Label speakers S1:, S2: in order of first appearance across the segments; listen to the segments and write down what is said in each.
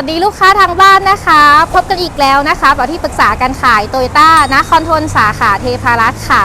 S1: วัสดีลูกค้าทางบ้านนะคะ พบกันอีกแล้วนะคะต่อที่ปรึกษาการขายโตโยต้านะคอนโทนสาขาเทพารักษ์ค่ะ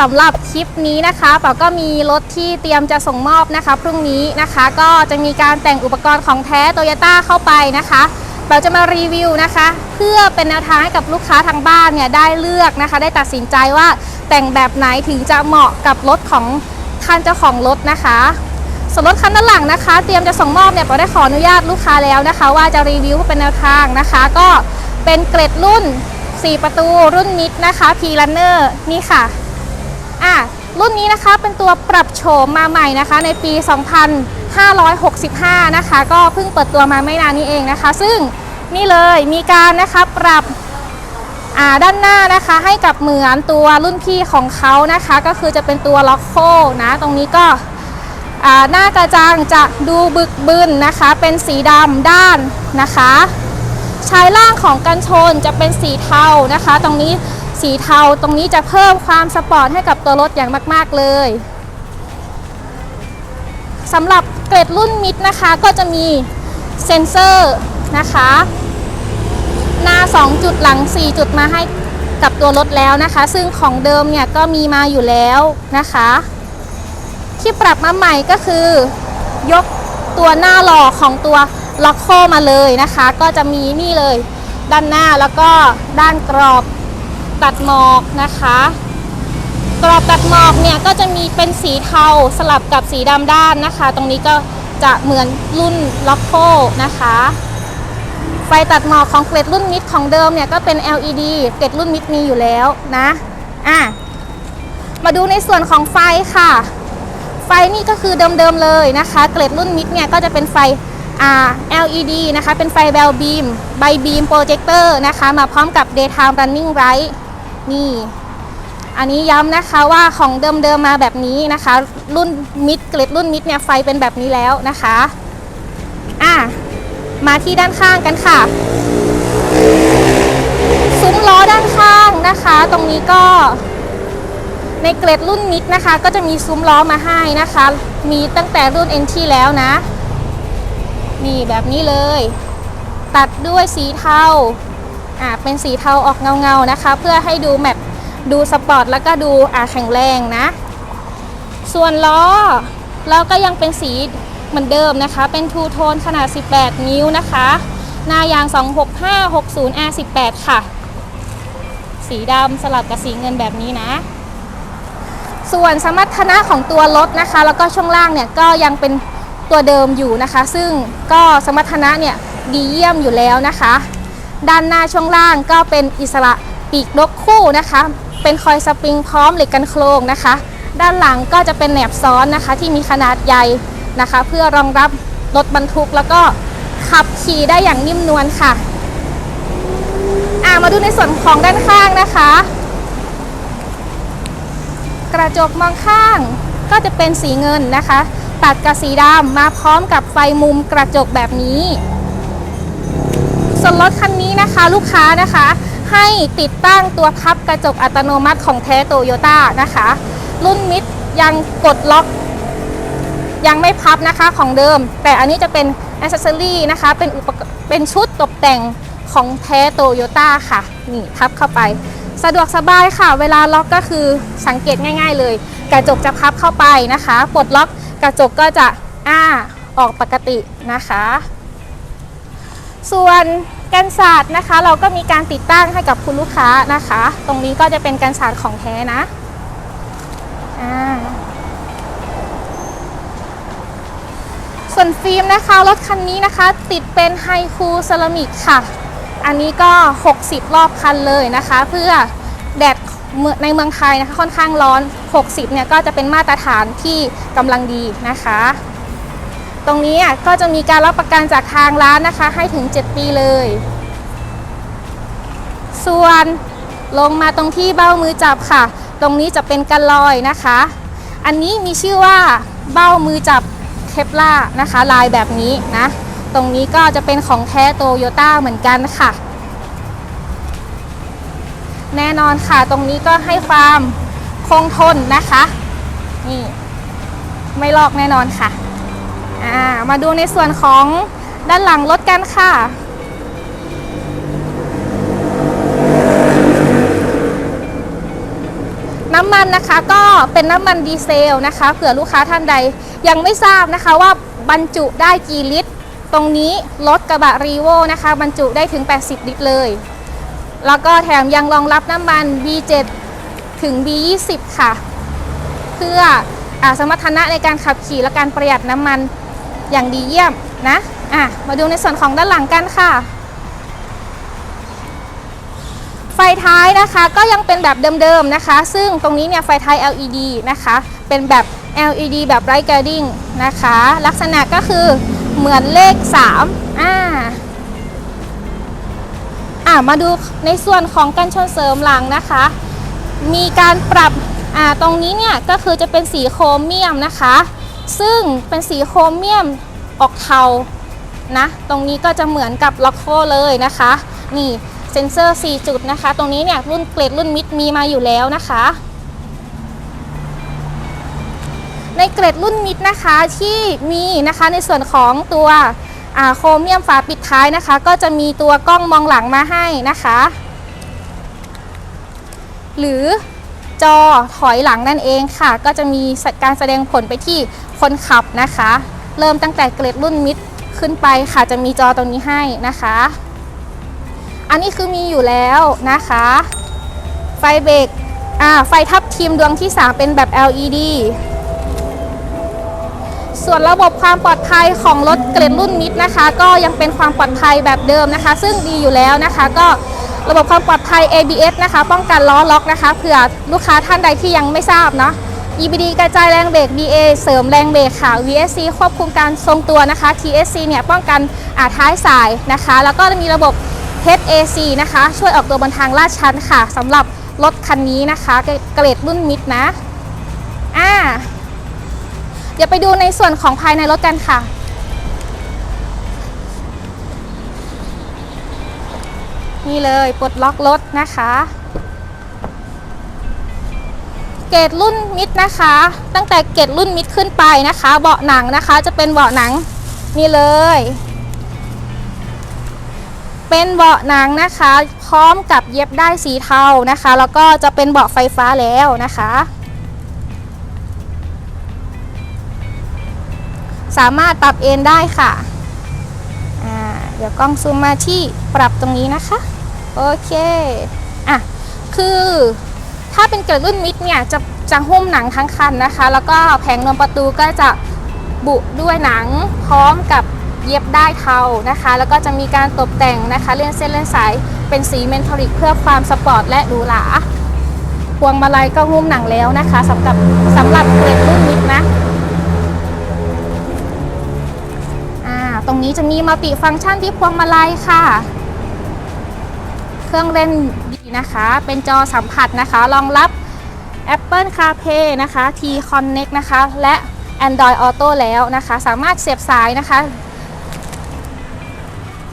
S1: สำหรับคลิปนี้นะคะเป๋าก็มีรถที่เตรียมจะส่งมอบนะคะ พรุ่งนี้นะคะก็จะมีการแต่งอุปกรณ์ของแท้โตโยต้าเข้าไปนะคะเป๋าจะมารีวิวนะคะ เพื่อเป็นแนวทางให้กับลูกค้าทางบ้านเนี่ยได้เลือกนะคะ ได้ตัดสินใจว่าแต่งแบบไหนถึงจะเหมาะกับรถของท่านเจ้าของรถนะคะ ส่วนรถคันด้านหลังนะคะ เตรียมจะส่งมอบเนี่ยเราได้ขออนุญาตลูกค้าแล้วนะคะ ว่าจะรีวิวเป็นแนวทางนะคะ ก็เป็นเกรดรุ่น 4 ประตูรุ่นนิดนะคะ P Runner นี่ค่ะอะรุ่นนี้นะคะเป็นตัวปรับโฉมมาใหม่นะคะ ในปี 2565 นะคะ ก็เพิ่งเปิดตัวมาไม่นานนี้เองนะคะ ซึ่งนี่เลยมีการนะคะปรับอ่าด้านหน้านะคะให้กับเหมือนตัวรุ่นพี่ของเขานะคะ ก็คือจะเป็นตัวล็อกโคนะ ตรงนี้ก็ หน้ากระจังจะดูบึกบึนนะคะ เป็นสีดำด้านนะคะชายล่างของกันชนจะเป็นสีเทานะคะ ตรงนี้สีเทาตรงนี้จะเพิ่มความสปอร์ตให้กับตัวรถอย่างมาก ๆเลยสำหรับเกรดรุ่นมิดนะคะก็จะมีเซ็นเซอร์นะคะ หน้า 2 จุดหลัง 4 จุดมาให้กับตัวรถแล้วนะคะ ซึ่งของเดิมเนี่ยก็มีมาอยู่แล้วนะคะ ที่ปรับมาใหม่ก็คือยกตัวหน้าหล่อของตัวล็อกโคมาเลยนะคะ ก็จะมีนี่เลย ด้านหน้าแล้วก็ด้านกรอบตัดหมอกนะคะ กรอบตัดหมอกเนี่ยก็จะมีเป็นสีเทาสลับกับสีดำด้านนะคะ ตรงนี้ก็จะเหมือนรุ่นล็อกโคนะคะ ไฟตัดหมอกของเกรดรุ่นมิดของเดิมเนี่ยก็เป็น LED เกรดรุ่นมิดมีอยู่แล้วนะอะมาดูในส่วนของไฟค่ะ ฟนี่ก็คือเดิมๆเลยนะคะ เกรดรุ่นมิดเนี่ยก็จะเป็นไฟ LED นะคะ เป็นไฟเบลบีมไบบีมโปรเจคเตอร์นะคะ มาพร้อมกับ daytime running light นี่ อันนี้ย้ำนะคะว่าของเดิมๆมาแบบนี้นะคะ รุ่นมิดเกรดรุ่นมิดเนี่ยไฟเป็นแบบนี้แล้วนะคะ อะ มาที่ด้านข้างกันค่ะซุ้มล้อด้านข้างนะคะ ตรงนี้ก็ ในเกรดรุ่นมิดนะคะ ก็จะมีซุ้มล้อมาให้นะคะ มีตั้งแต่รุ่น NT แล้วนะ นี่แบบนี้เลย ตัดด้วยสีเทาอ่าเป็นสีเทาออกเงาๆนะคะ เพื่อให้ดูแบบดูสปอร์ตแล้วก็ดูอ่าแข็งแรงนะ ส่วนล้อล้อก็ยังเป็นสีเหมือนเดิมนะคะ เป็นทูโทนขนาด 18 นิ้วนะคะ หน้ายาง 26560 R18 ค่ะ สีดำสลับกับสีเงินแบบนี้นะ ส่วนสมรรถนะของตัวรถนะคะ แล้วก็ช่วงล่างเนี่ยก็ยังเป็นตัวเดิมอยู่นะคะ ซึ่งก็สมรรถนะเนี่ยดีเยี่ยมอยู่แล้วนะคะ ด้านหน้าช่วงล่างก็เป็นอิสระปีกนกคู่นะคะ เป็นคอยสปริงพร้อมเหล็กกันโครงนะคะ ด้านหลังก็จะเป็นแหนบซ้อนนะคะ ที่มีขนาดใหญ่นะคะ เพื่อรองรับรถบรรทุกแล้วก็ขับขี่ได้อย่างนิ่มนวลค่ะ อ่ามาดูในส่วนของด้านข้างนะคะ กระจกมองข้างก็จะเป็นสีเงินนะคะ ตัดกับสีดำมาพร้อมกับไฟมุมกระจกแบบนี้ ส่วนรถคันนี้นะคะลูกค้านะคะ ให้ติดตั้งตัวพับกระจกอัตโนมัติของแท้โตโยต้านะคะ รุ่นมิดยังกดล็อก ยังไม่พับนะคะของเดิม แต่อันนี้จะเป็นอ c เซ s ซอรี่นะคะเป็นอุปเป็นชุดตกแต่งของแท้โตโยต้าค่ะ นี่พับเข้าไป สะดวกสบายค่ะ เวลาล็อกก็คือสังเกตง่าย ๆ เลย กระจกจะพับเข้าไปนะคะปลดล็อกกระจกก็จะอ้าออกปกตินะคะ ส่วนกันศาสตร์นะคะ เราก็มีการติดตั้งให้กับคุณลูกค้านะคะ ตรงนี้ก็จะเป็นกันศาสตร์ของแท้นะส่วนฟิล์มนะคะรถคันนี้นะคะ ติดเป็นไฮคูเซรามิกค่ะ อันนี้ก็ 60 รอบคันเลยนะคะ เพื่อแดดในเมืองไทยนะคะค่อนข้างร้อน 60 เนี่ยก็จะเป็นมาตรฐานที่กำลังดีนะคะ ตรงนี้ก็จะมีการรับประกันจากทางร้านนะคะ ให้ถึง 7 ปีเลย ส่วนลงมาตรงที่เบ้ามือจับค่ะ ตรงนี้จะเป็นกันลอยนะคะ อันนี้มีชื่อว่าเบ้ามือจับเคปล่านะคะ ลายแบบนี้นะ ตรงนี้ก็จะเป็นของแท้โตโยต้าเหมือนกันค่ะ แน่นอนค่ะตรงนี้ก็ให้ความคงทนนะคะ นี่ไม่ลอกแน่นอนค่ะามาดูในส่วนของด้านหลังรถกันค่ะ น้ำมันนะคะก็เป็นน้ำมันดีเซลนะคะเผื่อลูกค้าท่านใดยังไม่ทราบนะคะว่าบรรจุได้กี่ลิตร ตรงนี้รถกระบะรีโวนะคะ บรรจุได้ถึง 80 ลิตรเลย แล้วก็แถมยังรองรับน้ำมัน B7 ถึง B20 ค่ะ เพื่ออสมรรถนะในการขับขี่และการประหยัดน้ำมันอย่างดีเยี่ยมนะอะมาดูในส่วนของด้านหลังกันค่ะ ไฟท้ายนะคะก็ยังเป็นแบบเดิมๆนะคะ ซึ่งตรงนี้เนี่ยไฟท้าย LED นะคะ เป็นแบบ LED แบบ Bright Guiding นะคะ ลักษณะก็คือ เหมือนเลข 3 อ่า อ่ามาดูในส่วนของกันชนเสริมหลังนะคะ มีการปรับ อ่า ตรงนี้เนี่ยก็คือจะเป็นสีโครเมียมนะคะ ซึ่งเป็นสีโครเมียมออกเทา นะ ตรงนี้ก็จะเหมือนกับล็อกโคเลยนะคะ นี่เซ็นเซอร์ 4 จุดนะคะ ตรงนี้เนี่ยรุ่นเกรดรุ่นมิดมีมาอยู่แล้วนะคะ ในเกรดรุ่นมิดนะคะที่มีนะคะในส่วนของตัวโครเมียมฝาปิดท้ายนะคะ ก็จะมีตัวกล้องมองหลังมาให้นะคะ หรือจอถอยหลังนั่นเองค่ะ ก็จะมีการแสดงผลไปที่คนขับนะคะ เริ่มตั้งแต่เกรดรุ่นมิดขึ้นไปค่ะจะมีจอตรงนี้ให้นะคะ อันนี้คือมีอยู่แล้วนะคะ ไฟเบรกไฟทับทิมดวงที่ 3 เป็นแบบ LED ส่วนระบบความปลอดภัยของรถเกรดรุ่นมิดนะคะ ก็ยังเป็นความปลอดภัยแบบเดิมนะคะ ซึ่งดีอยู่แล้วนะคะ ก็ระบบความปลอดภัย ABS นะคะ ป้องกันล้อล็อกนะคะเผื่อลูกค้าท่านใดที่ยังไม่ทราบเนาะ EBD กระจายแรงเบรก BA เสริมแรงเบรกค่ะ VSC ควบคุมการทรงตัวนะคะ TSC เนี่ยป้องกันอาท้ายสายนะคะ แล้วก็มีระบบ HAC นะคะ ช่วยออกตัวบนทางลาดชันค่ะสำหรับรถคันนี้นะคะ เกรดรุ่นมิดนะ อ่า ดี๋ยวไปดูในส่วนของภายในรถกันค่ะ นี่เลยปลดล็อกรถนะคะ เกรดรุ่นมิดนะคะ ตั้งแต่เกรดรุ่นมิดขึ้นไปนะคะ เบาะหนังนะคะจะเป็นเบาะหนังนี่เลย เป็นเบาะหนังนะคะ พร้อมกับเย็บได้สีเทานะคะ แล้วก็จะเป็นเบาะไฟฟ้าแล้วนะคะ สามารถปรับเอนได้ค่ะเดี๋ยวกล้องซูมมาที่ปรับตรงนี้นะคะ โอเคอะคือถ้าเป็นเกรดรุ่นมิดเนี่ยจะจะหุ้มหนังทั้งคันนะคะ แล้วก็แผงนวมประตูก็จะบุด้วยหนังพร้อมกับเย็บได้เทานะคะ แล้วก็จะมีการตกแต่งนะคะ เลื่อนเส้นเลื่อนสายเป็นสีเมนทอริกเพื่อความสปอร์ตและหรูหราพวงมาลัยก็หุ้มหนังแล้วนะคะสำหรับสำหรับเกรดรุ่นมิดนะ รงนี้จะมีมัลติฟังก์ชันที่พวงมาลัยค่ะ เครื่องเล่นดีนะคะ เป็นจอสัมผัสนะคะ รองรับ Apple CarPlay นะคะ T Connect นะคะ และ Android Auto แล้วนะคะ สามารถเสียบสายนะคะ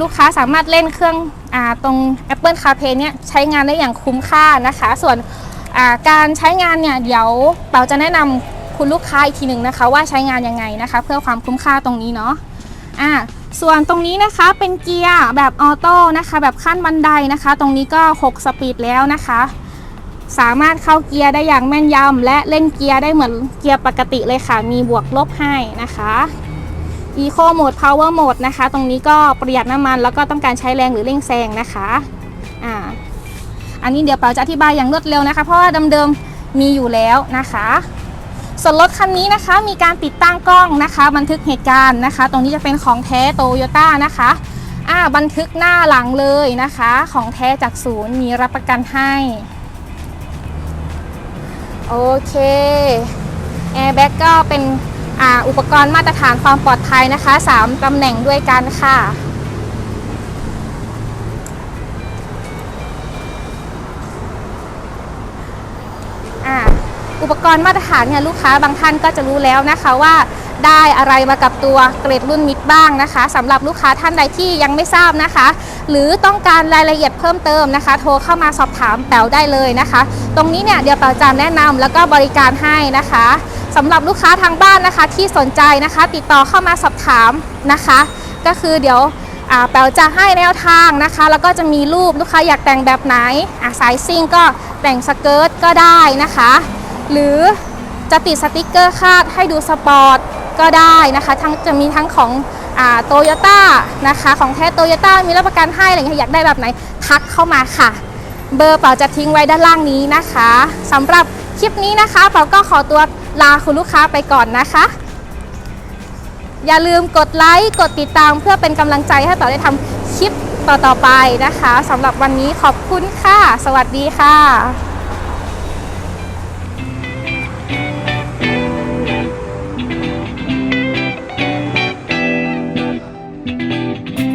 S1: ลูกค้าสามารถเล่นเครื่องอตรง Apple CarPlay เนี่ยใช้งานได้อย่างคุ้มค่านะคะ ส่วนการใช้งานเนี่ยเดี๋ยวเราจะแนะนำคุณลูกค้าอีกทีหนึ่งนะคะ ว่าใช้งานยังไงนะคะ เพื่อความคุ้มค่าตรงนี้เนาะ อ่าส่วนตรงนี้นะคะเป็นเกียร์แบบออโต้นะคะ แบบขั้นบันไดนะคะ ตรงนี้ก็ 6 สปีดแล้วนะคะ สามารถเข้าเกียร์ได้อย่างแม่นยำและเล่นเกียร์ได้เหมือนเกียร์ปกติเลยค่ะ มีบวกลบให้นะคะ Eco Mode Power Mode นะคะ ตรงนี้ก็ประหยัดน้ำมันแล้วก็ต้องการใช้แรงหรือเร่งแซงนะคะอ่าอันนี้เดี๋ยวเปาจะอธิบายอย่างรวดเร็วนะคะ เพราะว่าเดิมๆมีอยู่แล้วนะคะ ส่วนรถคันนี้นะคะมีการติดตั้งกล้องนะคะ บันทึกเหตุการณ์นะคะ ตรงนี้จะเป็นของแท้โตโยต้านะคะอ่าบันทึกหน้าหลังเลยนะคะ ของแท้จากศูนย์มีรับประกันให้โอเคแอร์แบ็กก็เป็นออุปกรณ์มาตรฐานความปลอดภัยนะคะ 3ตำแหน่งด้วยกันค่ะอ่า อุปกรณ์มาตรฐานเนี่ยลูกค้าบางท่านก็จะรู้แล้วนะคะว่าได้อะไรมากับตัวเกรดรุ่นมิดบ้างนะคะสำหรับลูกค้าท่านใดที่ยังไม่ทราบนะคะ หรือต้องการรายละเอียดเพิ่มเติมนะคะ โทรเข้ามาสอบถามแป๋วได้เลยนะคะ ตรงนี้เนี่ยเดี๋ยวแป๋วจะแนะนำแล้วก็บริการให้นะคะสำหรับลูกค้าทางบ้านนะคะที่สนใจนะคะ ติดต่อเข้ามาสอบถามนะคะ ก็คือเดี๋ยวแป๋วจะให้แนวทางนะคะ แล้วก็จะมีรูปลูกค้าอยากแต่งแบบไหนสายซิ่งก็แต่งสเกิร์ตก็ได้นะคะ หรือจะติดสติกเกอร์คาดให้ดูสปอร์ตก็ได้นะคะทั้งจะมีทั้งของโตโยต้านะคะของแท้โตโยต้ามีรับประกันให้อะไรอย่างเงี้ยอยากได้แบบไหนทักเข้ามาค่ะ เบอร์เป๋าจะทิ้งไว้ด้านล่างนี้นะคะสำหรับคลิปนี้นะคะเป๋าก็ขอตัวลาคุณลูกค้าไปก่อนนะคะ อย่าลืมกดไลค์กดติดตามเพื่อเป็นกำลังใจให้เป๋าได้ทำคลิปต่อๆไปนะคะสำหรับวันนี้ขอบคุณค่ะ สวัสดีค่ะ thank you